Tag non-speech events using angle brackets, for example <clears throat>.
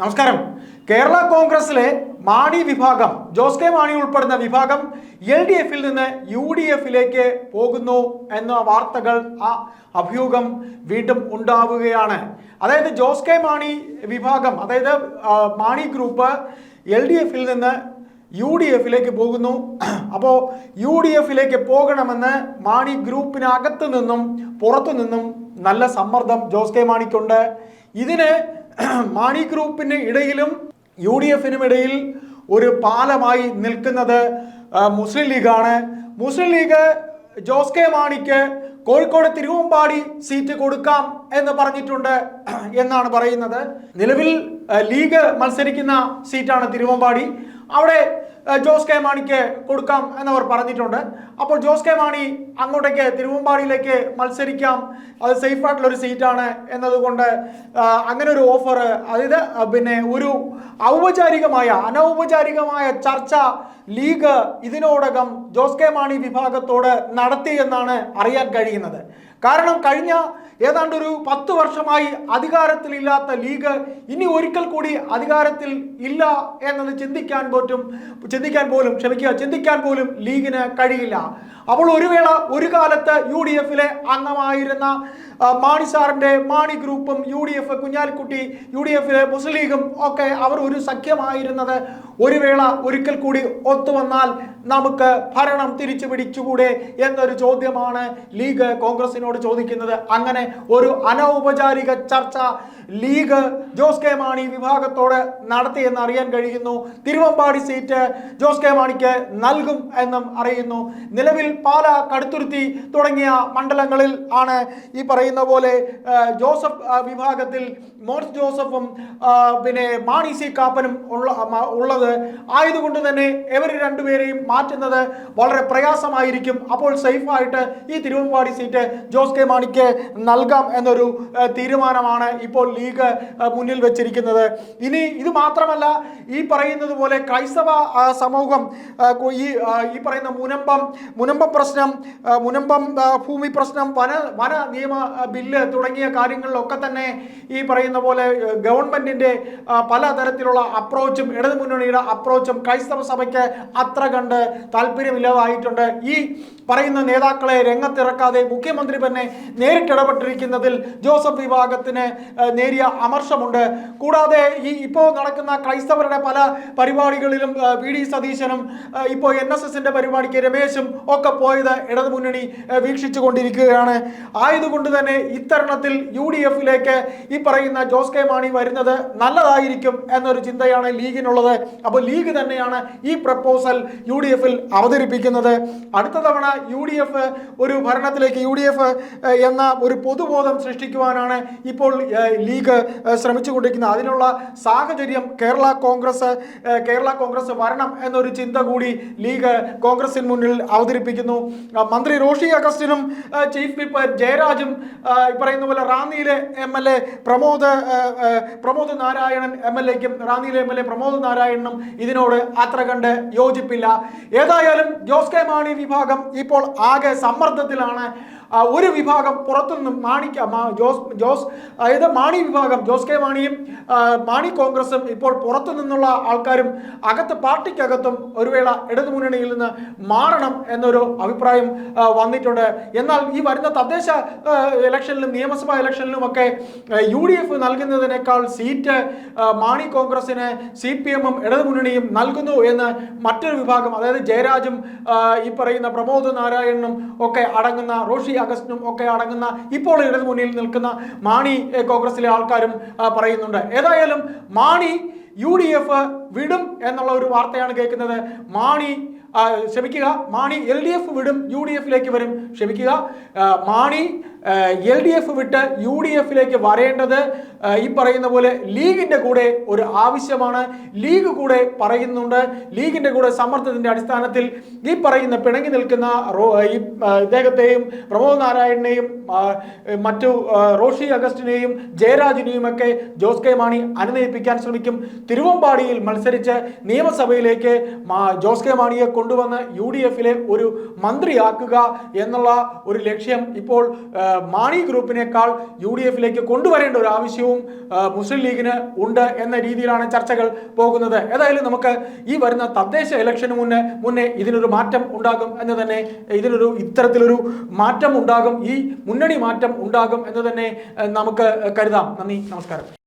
നമസ്കാരം. കേരള കോൺഗ്രസിലെ മാണി വിഭാഗം ജോസ് കെ മാണി ഉൾപ്പെടുന്ന വിഭാഗം എൽ ഡി എഫിൽ നിന്ന് യു ഡി എഫിലേക്ക് പോകുന്നു എന്ന വാർത്തകൾ ആ അഭ്യൂഹം വീണ്ടും ഉണ്ടാവുകയാണ്. അതായത് ജോസ് കെ മാണി വിഭാഗം അതായത് മാണി ഗ്രൂപ്പ് എൽ ഡി എഫിൽ നിന്ന് യു ഡി എഫിലേക്ക് പോകുന്നു. അപ്പോൾ യു ഡി എഫിലേക്ക് പോകണമെന്ന് മാണി ഗ്രൂപ്പിനകത്ത് നിന്നും പുറത്തു നിന്നും നല്ല സമ്മർദ്ദം ജോസ് കെ മാണിക്കുണ്ട്. ഇതിന് <clears throat> മാണി ഗ്രൂപ്പിന് ഇടയിലും യു ഡി എഫിനും ഇടയിൽ ഒരു പാലമായി നിൽക്കുന്നത് മുസ്ലിം ലീഗാണ്. മുസ്ലിം ലീഗ് ജോസ് കെ മാണിക്ക് കോഴിക്കോട് തിരുവമ്പാടി സീറ്റ് കൊടുക്കാം എന്ന് പറഞ്ഞിട്ടുണ്ട് <clears throat> എന്നാണ് പറയുന്നത്. നിലവിൽ ലീഗ് മത്സരിക്കുന്ന സീറ്റാണ് തിരുവമ്പാടി. അവിടെ ജോസ് കെ മാണിക്ക് കൊടുക്കാം എന്നവർ പറഞ്ഞിട്ടുണ്ട്. അപ്പോൾ ജോസ് കെ മാണി അങ്ങോട്ടേക്ക് തിരുവമ്പാടിയിലേക്ക് മത്സരിക്കാം. അത് സേഫ് ആയിട്ടുള്ള ഒരു സീറ്റാണ് എന്നതുകൊണ്ട് അങ്ങനെ ഒരു ഓഫർ അതായത് പിന്നെ ഒരു ഔപചാരികമായ അനൗപചാരികമായ ചർച്ച ലീഗ് ഇതിനോടകം ജോസ് കെ മാണി വിഭാഗത്തോട് നടത്തി എന്നാണ് അറിയാൻ കഴിയുന്നത്. കാരണം കഴിഞ്ഞ ഏതാണ്ട് ഒരു പത്ത് വർഷമായി അധികാരത്തിലില്ലാത്ത ലീഗ് ഇനി ഒരിക്കൽ കൂടി അധികാരത്തിൽ ഇല്ല എന്നത് ചിന്തിക്കാൻ പോറ്റും ചിന്തിക്കാൻ പോലും ക്ഷമിക്കുക ചിന്തിക്കാൻ പോലും ലീഗിന് കഴിയില്ല. അപ്പോൾ ഒരു വേള ഒരു കാലത്ത് യു ഡി എഫിലെ അംഗമായിരുന്ന മാണി സാറിന്റെ മാണി ഗ്രൂപ്പും U D F Kunhalikutty U D എഫിലെ മുസ്ലിം ലീഗും ഒക്കെ അവർ ഒരു സഖ്യമായിരുന്നത് ഒരു വേള ഒരിക്കൽ കൂടി ഒത്തുവന്നാൽ നമുക്ക് ഭരണം തിരിച്ചു പിടിച്ചുകൂടെ എന്നൊരു ചോദ്യമാണ് ലീഗ് കോൺഗ്രസിനോട് ചോദിക്കുന്നത്. അങ്ങനെ ഒരു അനൗപചാരിക ചർച്ച ലീഗ് ജോസ് കെ മാണി വിഭാഗത്തോട് നടത്തിയെന്ന് അറിയാൻ കഴിയുന്നു. തിരുവമ്പാടി സീറ്റ് ജോസ് കെ മാണിക്ക് നൽകും എന്നും അറിയുന്നു. നിലവിൽ പാല കടുത്തുരുത്തി തുടങ്ങിയ മണ്ഡലങ്ങളിൽ ആണ് ഈ പറയുന്ന പോലെ ജോസഫ് വിഭാഗത്തിൽ മോൻസ് ജോസഫും പിന്നെ മാണി സി കാപ്പനും ഉള്ള ഉള്ളത്. ആയതുകൊണ്ട് തന്നെ ഇവർ രണ്ടുപേരെയും മാറ്റുന്നത് വളരെ പ്രയാസമായിരിക്കും. അപ്പോൾ സേഫായിട്ട് ഈ തിരുവമ്പാടി സീറ്റ് ജോസ് കെ മാണിക്ക് നൽകാം എന്നൊരു തീരുമാനമാണ് ഇപ്പോൾ ലീഗ് മുന്നിൽ വെച്ചിരിക്കുന്നത്. ഇനി ഇത് മാത്രമല്ല ഈ പറയുന്നത് പോലെ ക്രൈസ്തവ സമൂഹം ഈ ഈ പറയുന്ന മുനമ്പം മുനമ്പം പ്രശ്നം മുനമ്പം ഭൂമി പ്രശ്നം വന വന നിയമ ബില്ല് തുടങ്ങിയ കാര്യങ്ങളിലൊക്കെ തന്നെ ഈ പറയുന്ന പോലെ ഗവൺമെന്റിന്റെ പലതരത്തിലുള്ള അപ്രോച്ചും ഇടതുമുന്നണിയുടെ അപ്രോച്ചും ക്രൈസ്തവ സഭയ്ക്ക് അത്ര കണ്ട് താല്പര്യമില്ലാതായിട്ടുണ്ട്. ഈ പറയുന്ന നേതാക്കളെ രംഗത്തിറക്കാതെ മുഖ്യമന്ത്രി തന്നെ നേരിട്ടിടപെട്ടിരിക്കുന്നതിൽ ജോസഫ് വിഭാഗത്തിന് നേരിയ അമർഷമുണ്ട്. കൂടാതെ ഈ ഇപ്പോൾ നടക്കുന്ന ക്രൈസ്തവരുടെ പല പരിപാടികളിലും വി ഡി സതീശനും ഇപ്പോൾ എൻ എസ് എസിന്റെ പരിപാടിക്ക് രമേശും ഒക്കെ പോയത് ഇടതുമുന്നണി വീക്ഷിച്ചു കൊണ്ടിരിക്കുകയാണ് ആയതുകൊണ്ട് തന്നെ ഇത്തരണത്തിൽ യു ഡി എഫിലേക്ക് ഈ പറയുന്ന ജോസ് കെ മാണി വരുന്നത് നല്ലതായിരിക്കും എന്നൊരു ചിന്തയാണ് ലീഗിനുള്ളത്. അപ്പോൾ ലീഗ് തന്നെയാണ് ഈ പ്രപ്പോസൽ യു ഡി എഫിൽ അവതരിപ്പിക്കുന്നത്. അടുത്ത തവണ യു ഡി എഫ് ഒരു ഭരണത്തിലേക്ക് യു ഡി എഫ് എന്ന ഒരു പൊതുബോധം സൃഷ്ടിക്കുവാനാണ് ഇപ്പോൾ ലീഗ് ശ്രമിച്ചു ശ്രമിച്ചുകൊണ്ടിരിക്കുന്നത് അതിനുള്ള സാഹചര്യം കേരള കോൺഗ്രസ് കേരള കോൺഗ്രസ് വരണം എന്നൊരു ചിന്ത കൂടി ലീഗ് കോൺഗ്രസിന് മുന്നിൽ അവതരിപ്പിക്കുന്നു. മന്ത്രി റോഷി അഗസ്റ്റിനും ചീഫ് വിപ്പ് ജയരാജും പറയുന്ന പോലെ റാന്നിയിലെ M L A Pramod Pramod Narayanan M L എക്കും റാന്നിയിലെ എം എൽ എ പ്രമോദ് നാരായണനും ഇതിനോട് അത്ര കണ്ട് യോജിപ്പില്ല. ഏതായാലും ജോസ് കെ മാണി വിഭാഗം ഇപ്പോൾ ആകെ സമ്മർദ്ദത്തിലാണ്. ഒരു വിഭാഗം പുറത്തുനിന്നും മാണിക്ക ജോസ് ജോസ് അതായത് മാണി വിഭാഗം ജോസ് കെ മാണിയും മാണി കോൺഗ്രസും ഇപ്പോൾ പുറത്തു നിന്നുള്ള ആൾക്കാരും അകത്ത് പാർട്ടിക്കകത്തും ഒരു വേള ഇടതുമുന്നണിയിൽ നിന്ന് മാറണം എന്നൊരു അഭിപ്രായം വന്നിട്ടുണ്ട്. എന്നാൽ ഈ വരുന്ന തദ്ദേശ ഇലക്ഷനിലും നിയമസഭാ ഇലക്ഷനിലും ഒക്കെ യു ഡി എഫ് നൽകുന്നതിനേക്കാൾ സീറ്റ് മാണി കോൺഗ്രസിന് സി പി എമ്മും ഇടതുമുന്നണിയും നൽകുന്നു എന്ന് മറ്റൊരു വിഭാഗം അതായത് ജയരാജും ഈ പറയുന്ന പ്രമോദ് നാരായണനും ഒക്കെ അടങ്ങുന്ന റോഷി അഗസ്റ്റിനും ഒക്കെ അടങ്ങുന്ന ഇപ്പോൾ ഇടതു മുന്നിൽ നിൽക്കുന്ന മാണി കോൺഗ്രസിലെ ആൾക്കാരും പറയുന്നുണ്ട്. ഏതായാലും മാണി യു ഡി എഫ് വിടും എന്നുള്ള ഒരു വാർത്തയാണ് കേൾക്കുന്നത്. മാണി ക്ഷമിക്കുക. മാണി എൽ ഡി എഫ് വിടും യു ഡി എഫിലേക്ക് വരും. ക്ഷമിക്കുക. മാണി എൽ ഡി എഫ് വിട്ട് യു ഡി എഫിലേക്ക് വരേണ്ടത് ഈ പറയുന്ന പോലെ ലീഗിന്റെ കൂടെ ഒരു ആവശ്യമാണ്. ലീഗ് കൂടെ പറയുന്നുണ്ട്. ലീഗിന്റെ കൂടെ സമ്മർദ്ദത്തിന്റെ അടിസ്ഥാനത്തിൽ ഈ പറയുന്ന പിണങ്ങി നിൽക്കുന്ന റോ- ഈ ഇദ്ദേഹത്തെയും പ്രമോദ് നാരായണനെയും മറ്റു റോഷി അഗസ്റ്റിനെയും ജയരാജിനെയും ഒക്കെ ജോസ് കെ മാണി അനുനയിപ്പിക്കാൻ ശ്രമിക്കും. തിരുവമ്പാടിയിൽ മത്സരിച്ച് നിയമസഭയിലേക്ക് ജോസ് കെ മാണിയെ കൊണ്ടുവന്ന് യു ഡി എഫിലെ ഒരു മന്ത്രിയാക്കുക എന്നുള്ള ഒരു ലക്ഷ്യം ഇപ്പോൾ മാണി ഗ്രൂപ്പിനേക്കാൾ യു ഡി എഫിലേക്ക് കൊണ്ടുവരേണ്ട ഒരു ആവശ്യവും മുസ്ലിം ലീഗിന് ഉണ്ട് എന്ന രീതിയിലാണ് ചർച്ചകൾ പോകുന്നത്. ഏതായാലും നമുക്ക് ഈ വരുന്ന തദ്ദേശ ഇലക്ഷന് മുന്നേ മുന്നേ ഇതിനൊരു മാറ്റം ഉണ്ടാകും എന്ന് തന്നെ ഇതിനൊരു ഇത്തരത്തിലൊരു മാറ്റം ഉണ്ടാകും ഈ മുന്നണി മാറ്റം ഉണ്ടാകും എന്ന് തന്നെ നമുക്ക് കരുതാം. നന്ദി നമസ്കാരം.